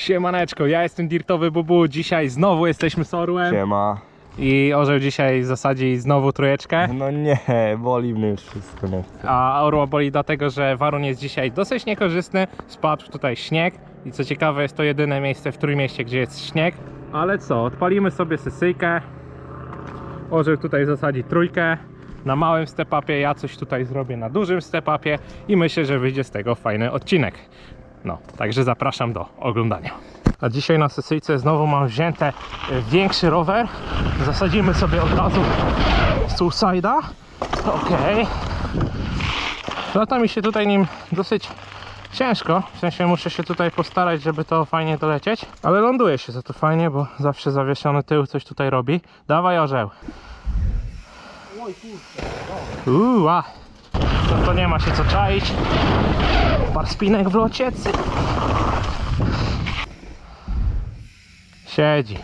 Siemaneczko, ja jestem Dirtowy Bubu, dzisiaj znowu jesteśmy z Orłem Siema. i Orzeł dzisiaj zasadzi znowu trójeczkę, No nie, boli mnie już wszystko. No. a Orła boli dlatego, że warun jest dzisiaj dosyć niekorzystny, spadł tutaj śnieg i co ciekawe jest to jedyne miejsce w Trójmieście, gdzie jest śnieg. Ale co, odpalimy sobie sesyjkę, Orzeł tutaj zasadzi trójkę, na małym stepapie, ja coś tutaj zrobię na dużym stepapie i myślę, że wyjdzie z tego fajny odcinek. No, także zapraszam do oglądania. A dzisiaj na sesyjce znowu mam wzięte e, większy rower. Zasadzimy sobie od razu Suicide'a. Okej. Lata mi się tutaj nim dosyć ciężko. W sensie muszę się tutaj postarać, żeby to fajnie dolecieć. Ale ląduje się za to fajnie, bo zawsze zawieszony tył coś tutaj robi. Dawaj orzeł. Uuu, a. To nie ma się co czaić. Par spinek w locie. cyk. Siedzi.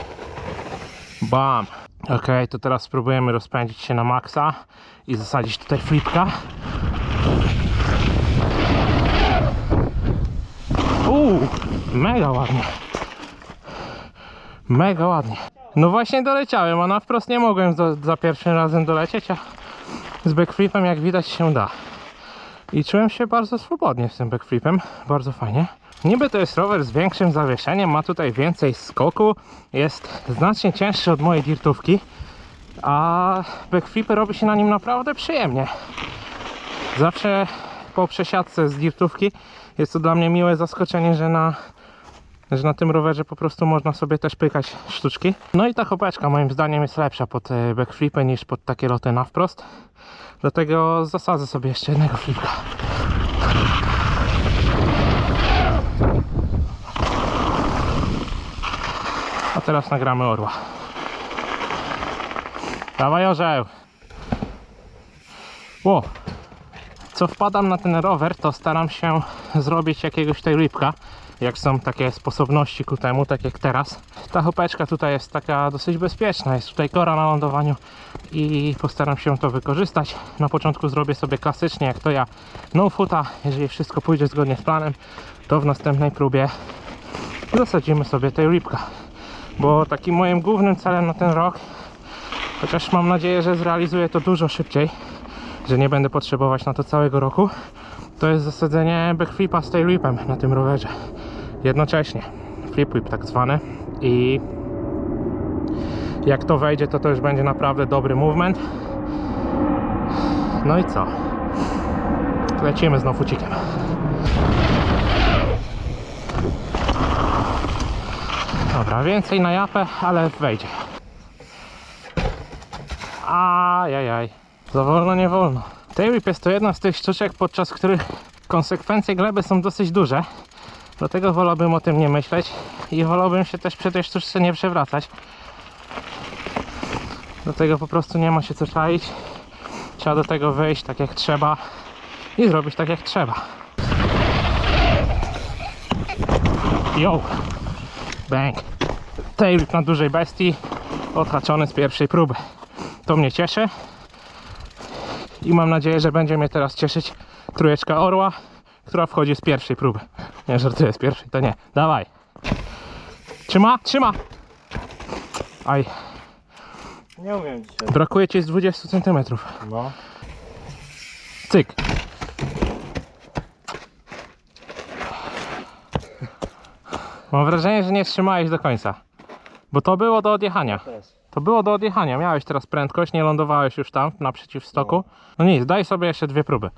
Bam. Ok, to teraz spróbujemy rozpędzić się na maksa i zasadzić tutaj flipka. Uuu, mega ładnie. Mega ładnie. No właśnie doleciałem, a na wprost nie mogłem za, za pierwszym razem dolecieć, a z backflipem jak widać się da. I czułem się bardzo swobodnie z tym backflipem, bardzo fajnie. Niby to jest rower z większym zawieszeniem, ma tutaj więcej skoku, jest znacznie cięższy od mojej dirtówki, a backflipy robi się na nim naprawdę przyjemnie. Zawsze po przesiadce z dirtówki jest to dla mnie miłe zaskoczenie, że na, że na tym rowerze po prostu można sobie też pykać sztuczki. No i ta chopeczka moim zdaniem jest lepsza pod e, backflipy niż pod takie loty na wprost. Dlatego zasadzę sobie jeszcze jednego flipka. A teraz nagramy orła. Dawaj orzeł. Ło. Co wpadam na ten rower, to staram się zrobić jakiegoś tej lipka. Jak są takie sposobności ku temu, tak jak teraz. Ta chopeczka tutaj jest taka dosyć bezpieczna. Jest tutaj kora na lądowaniu i postaram się to wykorzystać. Na początku zrobię sobie klasycznie, jak to ja, no foota. Jeżeli wszystko pójdzie zgodnie z planem, to w następnej próbie zasadzimy sobie tej lipka. Bo takim moim głównym celem na ten rok, chociaż mam nadzieję, że zrealizuję to dużo szybciej, że nie będę potrzebować na to całego roku, to jest zasadzenie backflipa z tailwhipem na tym rowerze. Jednocześnie. Flip whip tak zwany i jak to wejdzie, to to już będzie naprawdę dobry movement. No i co? Lecimy znowu ucikiem. Dobra, więcej na japę, ale wejdzie. Ajajaj. Za wolno nie wolno. Tailwhip jest to jedna z tych sztuczek, podczas których konsekwencje gleby są dosyć duże. Dlatego wolałbym o tym nie myśleć i wolałbym się też przy tej sztuczce nie przewracać. Dlatego po prostu nie ma się co czaić. Trzeba do tego wyjść tak jak trzeba i zrobić tak jak trzeba. Yo! Bang! Tailwhip na dużej bestii odhaczony z pierwszej próby. To mnie cieszy i mam nadzieję, że będzie mnie teraz cieszyć trójeczka orła, która wchodzi z pierwszej próby. Nie, żartuję, z pierwszej to nie. Dawaj. Trzyma, trzyma. Aj, Nie umiem dzisiaj. brakuje ci z 20 cm. No. Cyk. Mam wrażenie, że nie trzymałeś do końca. Bo to było do odjechania. To było do odjechania. Miałeś teraz prędkość, nie lądowałeś już tam naprzeciw stoku. No nic, daj sobie jeszcze dwie próby.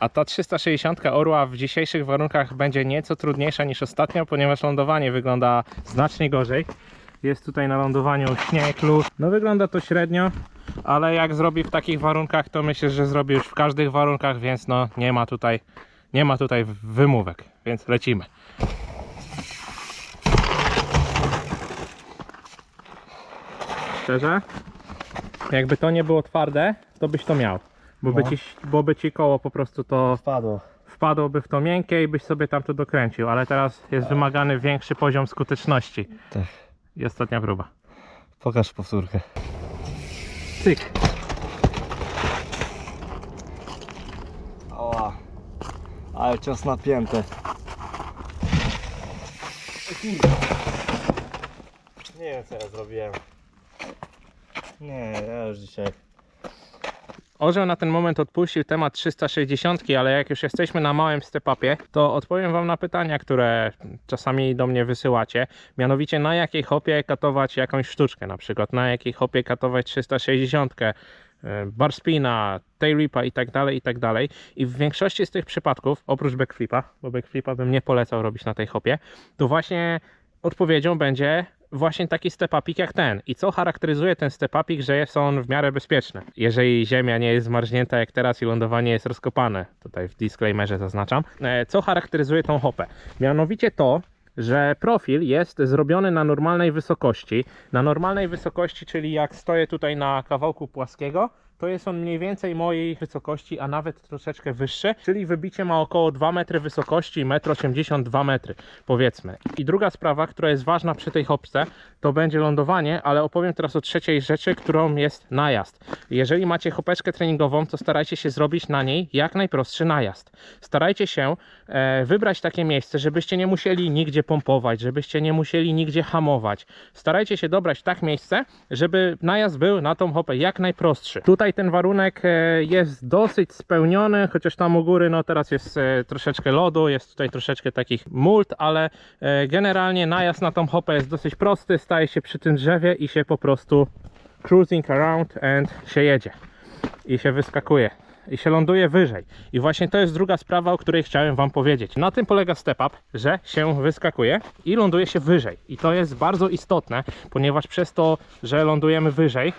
A ta 360 Orła w dzisiejszych warunkach będzie nieco trudniejsza niż ostatnio, ponieważ lądowanie wygląda znacznie gorzej. Jest tutaj na lądowaniu śnieg, lód. No wygląda to średnio, ale jak zrobi w takich warunkach, to myślę, że zrobi już w każdych warunkach, więc no nie ma tutaj, nie ma tutaj wymówek, więc lecimy. Szczerze? Jakby to nie było twarde, to byś to miał. Bo, by, No. ci, bo by ci koło po prostu to Wpadło. wpadłoby w to miękkie i byś sobie tam to dokręcił, ale teraz jest wymagany większy poziom skuteczności. Tak. I ostatnia próba. Pokaż powtórkę. Cyk. Ała. Ale cios napięte. Nie wiem co ja zrobiłem. Nie, ja już dzisiaj. Orzeł na ten moment odpuścił temat 360, ale jak już jesteśmy na małym step-upie, to odpowiem Wam na pytania, które czasami do mnie wysyłacie. Mianowicie na jakiej hopie katować jakąś sztuczkę, na przykład na jakiej hopie katować 360, e, bar spina, tail ripa i tak dalej, i tak dalej. I w większości z tych przypadków, oprócz backflipa, bo backflipa bym nie polecał robić na tej hopie, to właśnie odpowiedzią będzie właśnie taki step-upik jak ten. I co charakteryzuje ten step-upik, że jest on w miarę bezpieczny. Jeżeli ziemia nie jest zmarznięta jak teraz i lądowanie jest rozkopane, tutaj w disclaimerze zaznaczam, e, co charakteryzuje tą hopę? Mianowicie to, że profil jest zrobiony na normalnej wysokości. Na normalnej wysokości, czyli jak stoję tutaj na kawałku płaskiego, to jest on mniej więcej mojej wysokości, a nawet troszeczkę wyższy, czyli wybicie ma około 2 metry wysokości, 1,82 m powiedzmy. I druga sprawa, która jest ważna przy tej hopce, to będzie lądowanie, ale opowiem teraz o trzeciej rzeczy, którą jest najazd. Jeżeli macie hopeczkę treningową, to starajcie się zrobić na niej jak najprostszy najazd. Starajcie się e, wybrać takie miejsce, żebyście nie musieli nigdzie pompować, żebyście nie musieli nigdzie hamować. Starajcie się dobrać tak miejsce, żeby najazd był na tą hopę jak najprostszy. Tutaj ten warunek e, jest dosyć spełniony, chociaż tam u góry no teraz jest e, troszeczkę lodu, jest tutaj troszeczkę takich mult, ale e, generalnie najazd na tą hopę jest dosyć prosty, staje się przy tym drzewie i się po prostu cruising around and się jedzie i się wyskakuje i się ląduje wyżej. I właśnie to jest druga sprawa, o której chciałem Wam powiedzieć. Na tym polega step up, że się wyskakuje i ląduje się wyżej. I to jest bardzo istotne, ponieważ przez to, że lądujemy wyżej,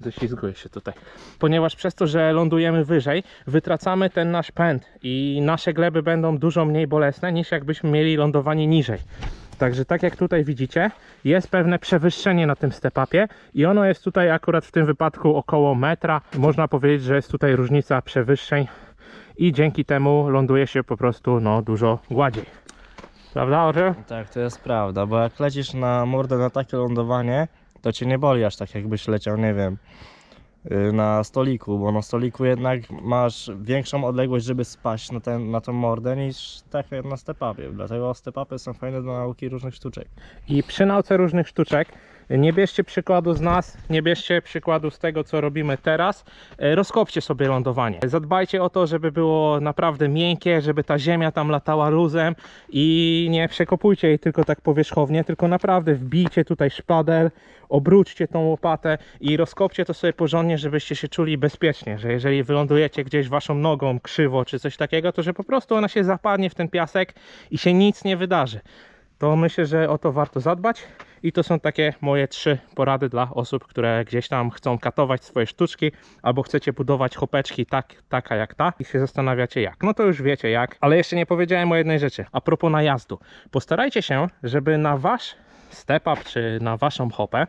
ześlizguję się tutaj, ponieważ przez to, że lądujemy wyżej, wytracamy ten nasz pęd i nasze gleby będą dużo mniej bolesne niż jakbyśmy mieli lądowanie niżej. Także tak jak tutaj widzicie, jest pewne przewyższenie na tym step-upie i ono jest tutaj akurat w tym wypadku około metra. Można powiedzieć, że jest tutaj różnica przewyższeń i dzięki temu ląduje się po prostu no, dużo gładziej. Prawda, Orzeł? Tak, to jest prawda, bo jak lecisz na mordę na takie lądowanie, to cię nie boli aż tak jakbyś leciał, nie wiem, y, na stoliku, bo na stoliku jednak masz większą odległość, żeby spaść na, ten, na tą mordę niż tak jak na step-upie. Dlatego step-upy są fajne do nauki różnych sztuczek. I przy nauce różnych sztuczek nie bierzcie przykładu z nas, nie bierzcie przykładu z tego, co robimy teraz. E, Rozkopcie sobie lądowanie. Zadbajcie o to, żeby było naprawdę miękkie, żeby ta ziemia tam latała luzem i nie przekopujcie jej tylko tak powierzchownie, tylko naprawdę wbijcie tutaj szpadel, obróćcie tą łopatę i rozkopcie to sobie porządnie, żebyście się czuli bezpiecznie, że jeżeli wylądujecie gdzieś waszą nogą krzywo czy coś takiego, to że po prostu ona się zapadnie w ten piasek i się nic nie wydarzy to myślę, że o to warto zadbać. I to są takie moje trzy porady dla osób, które gdzieś tam chcą katować swoje sztuczki, albo chcecie budować hopeczki tak, taka jak ta i się zastanawiacie jak. No to już wiecie jak, ale jeszcze nie powiedziałem o jednej rzeczy. A propos najazdu. Postarajcie się, żeby na wasz step up czy na waszą hopę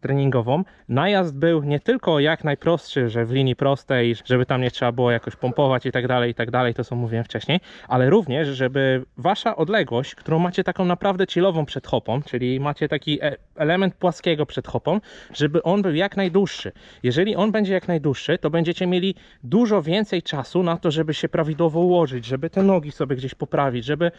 treningową, najazd był nie tylko jak najprostszy, że w linii prostej, żeby tam nie trzeba było jakoś pompować i tak dalej, i tak dalej, to co mówiłem wcześniej, ale również, żeby wasza odległość, którą macie taką naprawdę chillową przed hopą, czyli macie taki e- element płaskiego przed hopą, żeby on był jak najdłuższy. Jeżeli on będzie jak najdłuższy, to będziecie mieli dużo więcej czasu na to, żeby się prawidłowo ułożyć, żeby te nogi sobie gdzieś poprawić, żeby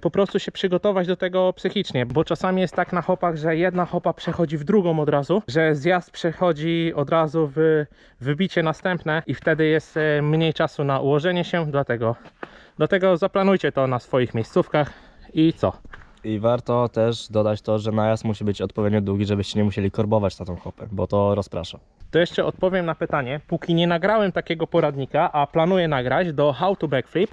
po prostu się przygotować do tego psychicznie, bo czasami jest tak na hopach, że jedna hopa przechodzi w drugą od razu, że zjazd przechodzi od razu w wybicie następne i wtedy jest e, mniej czasu na ułożenie się, dlatego, dlatego zaplanujcie to na swoich miejscówkach i co? I warto też dodać to, że najazd musi być odpowiednio długi, żebyście nie musieli korbować na tą hopę, bo to rozprasza. To jeszcze odpowiem na pytanie, póki nie nagrałem takiego poradnika, a planuję nagrać do How to Backflip,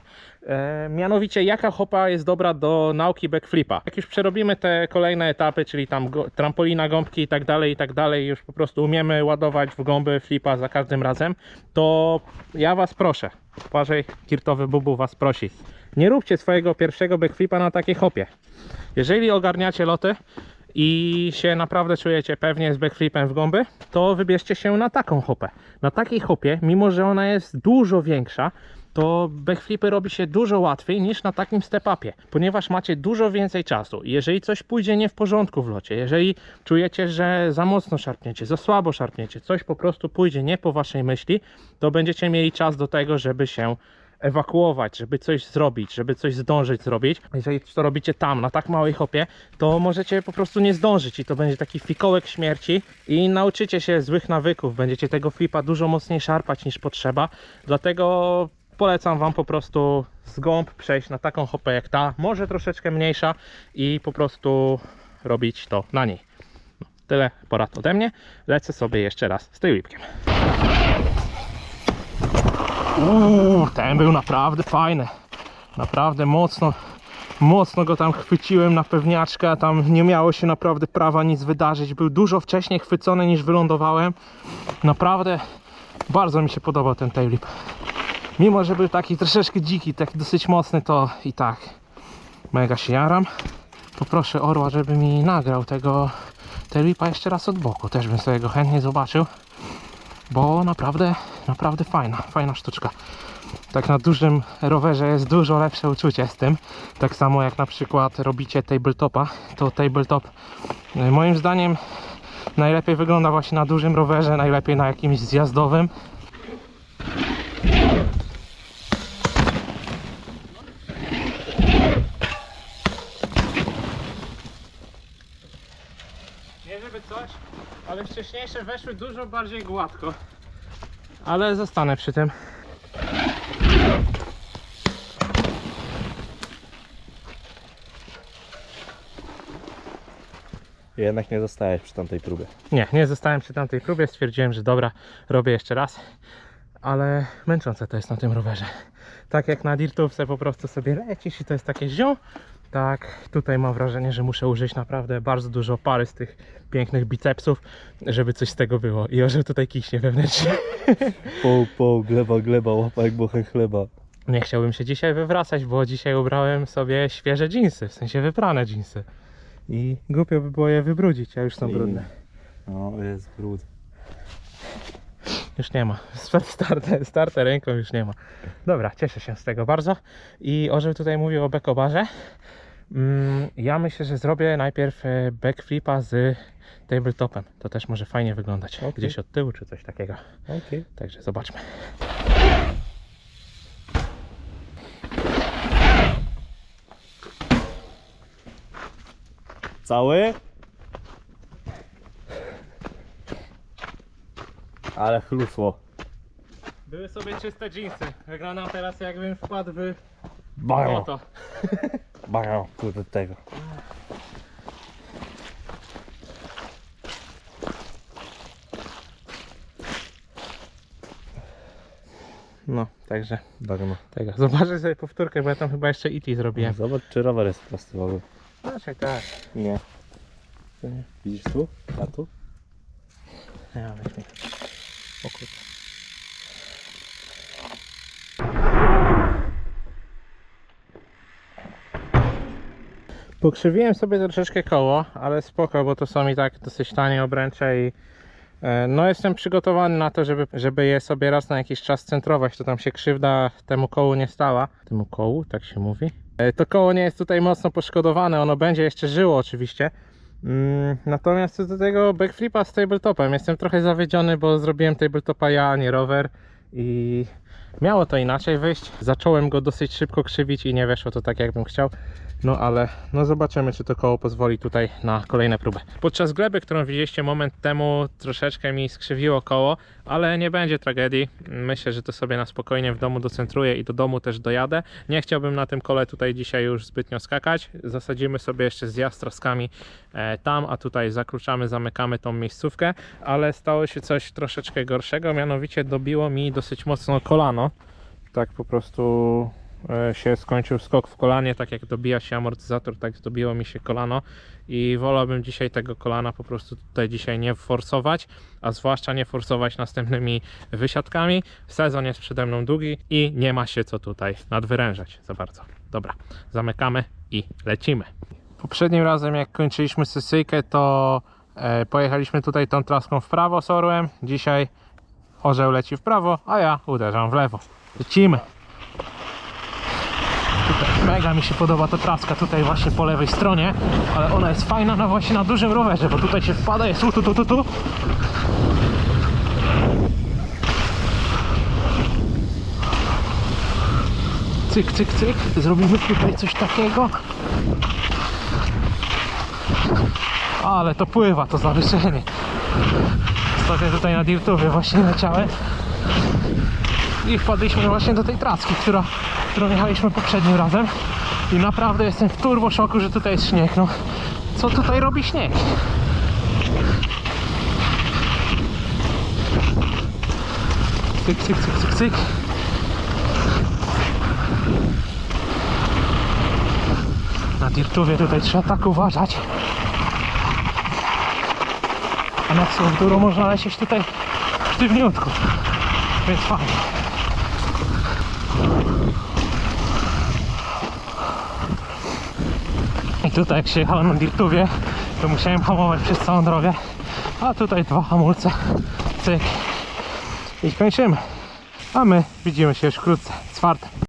e, mianowicie jaka hopa jest dobra do nauki backflipa. Jak już przerobimy te kolejne etapy, czyli tam go, trampolina, gąbki i tak dalej, i tak dalej, już po prostu umiemy ładować w gąby flipa za każdym razem, to ja Was proszę, Błażej Kirtowy Bubu Was prosi, nie róbcie swojego pierwszego backflipa na takiej hopie. Jeżeli ogarniacie loty, i się naprawdę czujecie pewnie z backflipem w gąby, to wybierzcie się na taką hopę. Na takiej hopie, mimo że ona jest dużo większa, to backflipy robi się dużo łatwiej niż na takim step-upie, ponieważ macie dużo więcej czasu. Jeżeli coś pójdzie nie w porządku w locie, jeżeli czujecie, że za mocno szarpniecie, za słabo szarpniecie, coś po prostu pójdzie nie po waszej myśli, to będziecie mieli czas do tego, żeby się ewakuować, żeby coś zrobić, żeby coś zdążyć zrobić. Jeżeli to robicie tam, na tak małej hopie, to możecie po prostu nie zdążyć i to będzie taki fikołek śmierci i nauczycie się złych nawyków, będziecie tego flipa dużo mocniej szarpać niż potrzeba, dlatego polecam Wam po prostu z gąb przejść na taką hopę jak ta, może troszeczkę mniejsza i po prostu robić to na niej. No, tyle porad ode mnie. Lecę sobie jeszcze raz z tym łipkiem. Uuu, ten był naprawdę fajny. Naprawdę mocno, mocno go tam chwyciłem na pewniaczka. Tam nie miało się naprawdę prawa nic wydarzyć. Był dużo wcześniej chwycony niż wylądowałem. Naprawdę bardzo mi się podobał ten tailwhip. Mimo, że był taki troszeczkę dziki, taki dosyć mocny, to i tak mega się jaram. Poproszę Orła, żeby mi nagrał tego tailwhipa jeszcze raz od boku. Też bym sobie go chętnie zobaczył bo naprawdę, naprawdę fajna, fajna sztuczka. Tak na dużym rowerze jest dużo lepsze uczucie z tym. Tak samo jak na przykład robicie tabletopa, to tabletop y, moim zdaniem najlepiej wygląda właśnie na dużym rowerze, najlepiej na jakimś zjazdowym. Nie żeby coś, ale wcześniejsze weszły dużo bardziej gładko. Ale zostanę przy tym. Jednak nie zostajesz przy tamtej próbie. Nie, nie zostałem przy tamtej próbie. Stwierdziłem, że dobra, robię jeszcze raz. Ale męczące to jest na tym rowerze. Tak jak na dirtówce po prostu sobie lecisz i to jest takie zią. Tak, tutaj mam wrażenie, że muszę użyć naprawdę bardzo dużo pary z tych pięknych bicepsów, żeby coś z tego było. I orzeł tutaj kiśnie wewnętrznie. Po, po, gleba, gleba, łapa jak bochen chleba. Nie chciałbym się dzisiaj wywracać, bo dzisiaj ubrałem sobie świeże dżinsy, w sensie wyprane dżinsy. I głupio by było je wybrudzić, a już są I- brudne. No, jest brud. Już nie ma. Starte, starte ręką już nie ma. Dobra, cieszę się z tego bardzo. I Orzeł tutaj mówił o bekobarze. Mm, ja myślę, że zrobię najpierw e, backflipa z tabletopem. To też może fajnie wyglądać. Okej. Gdzieś od tyłu czy coś takiego. Okej. Także zobaczmy. Cały? Ale chlusło. Były sobie czyste dżinsy. Wyglądam teraz jakbym wpadł w Bajo, bajo, kurde tego. No, także Bagno. tego. Zobaczę sobie powtórkę, bo ja tam chyba jeszcze IT zrobiłem. Zobacz, czy rower jest prosty w ogóle. Znaczy tak. Nie. Widzisz tu? A tu? Ja weźmie. O kurde. Pokrzywiłem sobie troszeczkę koło, ale spoko, bo to są i tak dosyć tanie obręcze i e, no jestem przygotowany na to, żeby, żeby je sobie raz na jakiś czas centrować, to tam się krzywda temu kołu nie stała. Temu kołu, tak się mówi. E, To koło nie jest tutaj mocno poszkodowane, ono będzie jeszcze żyło oczywiście. Mm, natomiast co do tego backflipa z tabletopem, jestem trochę zawiedziony, bo zrobiłem tabletopa ja, a nie rower i miało to inaczej wyjść. Zacząłem go dosyć szybko krzywić i nie weszło to tak jakbym chciał. No ale no zobaczymy, czy to koło pozwoli tutaj na kolejne próby. Podczas gleby, którą widzieliście moment temu, troszeczkę mi skrzywiło koło, ale nie będzie tragedii. Myślę, że to sobie na spokojnie w domu docentruję i do domu też dojadę. Nie chciałbym na tym kole tutaj dzisiaj już zbytnio skakać. Zasadzimy sobie jeszcze zjazd troskami e, tam, a tutaj zakluczamy, zamykamy tą miejscówkę, ale stało się coś troszeczkę gorszego, mianowicie dobiło mi dosyć mocno kolano. Tak po prostu się skończył skok w kolanie, tak jak dobija się amortyzator, tak dobiło mi się kolano i wolałbym dzisiaj tego kolana po prostu tutaj dzisiaj nie forsować, a zwłaszcza nie forsować następnymi wysiadkami. Sezon jest przede mną długi i nie ma się co tutaj nadwyrężać za bardzo. Dobra, zamykamy i lecimy. Poprzednim razem jak kończyliśmy sesyjkę, to e, pojechaliśmy tutaj tą traską w prawo z orłem. Dzisiaj orzeł leci w prawo, a ja uderzam w lewo. Lecimy. Mega mi się podoba ta traska tutaj właśnie po lewej stronie, ale ona jest fajna na właśnie na dużym rowerze, bo tutaj się wpada, jest tu, tu, tu, tu, tu. cyk, cyk, cyk. Zrobimy tutaj coś takiego. Ale to pływa, to zawieszenie. Ostatnio tutaj na Dirtowie właśnie leciałem. I wpadliśmy właśnie do tej tracki, która, którą jechaliśmy poprzednim razem. I naprawdę jestem w turbo szoku, że tutaj jest śnieg. No, co tutaj robi śnieg? Cyk, cyk, cyk, cyk, cyk. Na Dirtowie tutaj trzeba tak uważać. A na Słowduru można lecieć tutaj sztywniutko. Więc fajnie. I tutaj jak się jechało na Dirtowie, to musiałem hamować przez całą drogę. A tutaj dwa hamulce. Cyk. I kończymy. A my widzimy się już wkrótce z fartem.